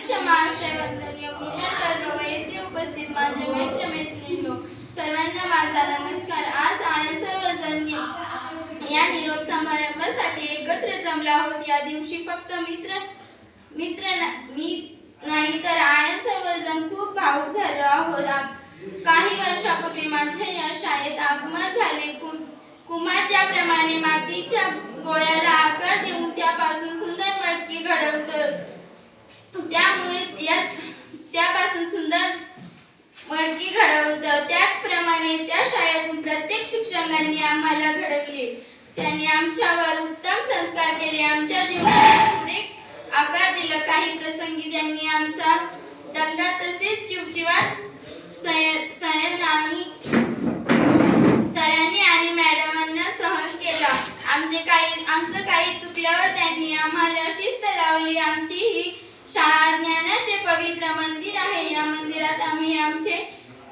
क्षमा गुरुजन वर्ग व उपस्थित माझे मित्र मैत्रिणींनो सर्वांना माझा नमस्कार. आज आहे सर्वजण या निरोप समारंभासाठी एकत्र जमला आहोत. या दिवशी फक्त मित्र मित्र ना- मी नाही तर आयन सर्वजण खूप भावुक झालो आहोत. काही वर्षापूर्वी माझ्या या शाळेत आगमन झाले. कुम- कुमारच्या प्रमाणे मातीच्या गोळ्याला आकार देऊन त्यापासून सुंदर मटकी घडवतं. त्यामुळे या त्यापासून सुंदर मडकी घडवतं त्याचप्रमाणे त्या शाळेतून प्रत्येक शिक्षकांनी आम्हाला घडवले. त्यांनी आमच्यावर उत्तम संस्कार केले. आमच्या जीवनाला सुरेख आकार दिला. काही प्रसंगी त्यांनी आमचा दंगा तसेच चिवचिवाट सय- सयन आणि सरांनी आणि मॅडमांना सहन केला. आमचे काही आमचं काही चुकल्यावर त्यांनी आम्हाला शिस्त लावली. आमची ही शाळा ज्ञानाचे पवित्र मंदिर आहे. या मंदिरात आम्ही आमचे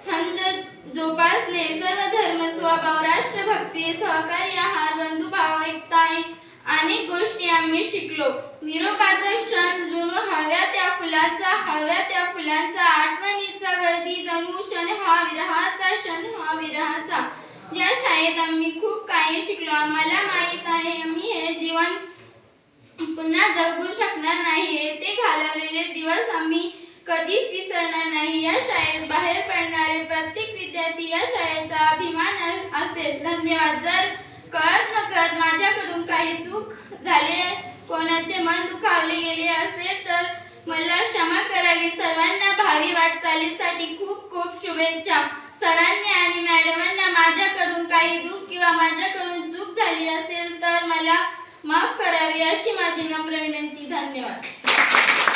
छंद जोपासले. सर्व धर्म स्वभाव राष्ट्रभक्ती सहकार्य आहार बंधुभाव एकता अनेक गोष्टी आम्ही शिकलो. निरोपाचा क्षण जुनो हव्या त्या फुलांचा हव्या त्या फुलांचा आठवणीचा गर्दी जणू क्षण हा विरहाचा क्षण हा विरहाचा. या शाळेत आम्ही खूप काही शिकलो. आम्हाला माहीत आहे मी हे जीवन पुन्हा जगू शकणार नाही ते घालवलेले दिवस आम्ही कधीच विसरणार नाही. या शाळेत बाहेर पडणारे प्रत्येक विद्यार्थी या शाळेचा अभिमान असेल. धन्यवाद. जर कळत नकळत माझ्याकडून काही चूक झाले कोणाचे मन दुखावले गेले असेल तर मला क्षमा करावी. सर्वांना भावी वाटचालीसाठी खूप खूप शुभेच्छा. सरांनी आणि मॅडमांना माझ्याकडून काही दुःख किंवा माझ्याकडून चूक झाली असेल तर मला माफ करावी अशी माझी नम्र विनंती धन्यवाद.